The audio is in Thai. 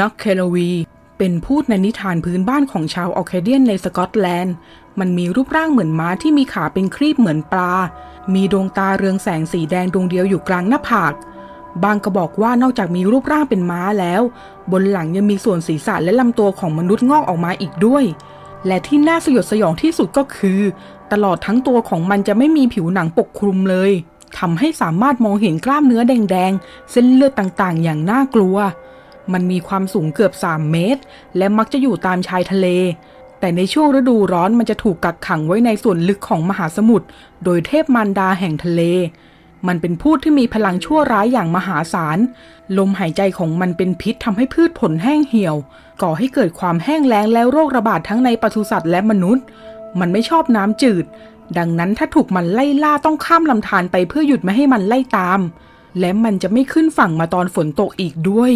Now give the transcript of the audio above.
นักเคลวี เป็นพูดในนิทานพื้นบ้านของชาวออเคเดียนในสกอตแลนด์ มันมีรูปร่างเหมือนม้าที่มีขาเป็นครีบเหมือนปลา มีดวงตาเรืองแสงสีแดงดวงเดียวอยู่กลางหน้าผาก บางก็บอกว่านอกจากมีรูปร่างเป็นม้าแล้ว บนหลังยังมีส่วนศีรษะและลำตัวของมนุษย์งอกออกมาอีกด้วย และที่น่าสยดสยองที่สุดก็คือ ตลอดทั้งตัวของมันจะไม่มีผิวหนังปกคลุมเลยทำให้สามารถมองเห็นกล้ามเนื้อแดงๆ เส้นเลือดต่างๆ อย่างน่ากลัว มันมีความสูงเกือบ 3 เมตร และมักจะอยู่ตามชายทะเล แต่ในช่วงฤดูร้อนมันจะถูกกักขังไว้ในส่วนลึกของมหาสมุทรโดยเทพมารดาแห่งทะเล มันเป็นพูดที่มีพลังชั่วร้ายอย่างมหาศาล ลมหายใจของมันเป็นพิษทำให้พืชผลแห้งเหี่ยว ก่อให้เกิดความแห้งแล้งและโรคระบาดทั้งในปศุสัตว์และมนุษย์ มันไม่ชอบน้ำจืด ดังนั้นถ้าถูกมันไล่ล่าต้องข้ามลำธารไปเพื่อหยุดไม่ให้มันไล่ตามและมันจะไม่ขึ้นฝั่งมาตอนฝนตกอีกด้วย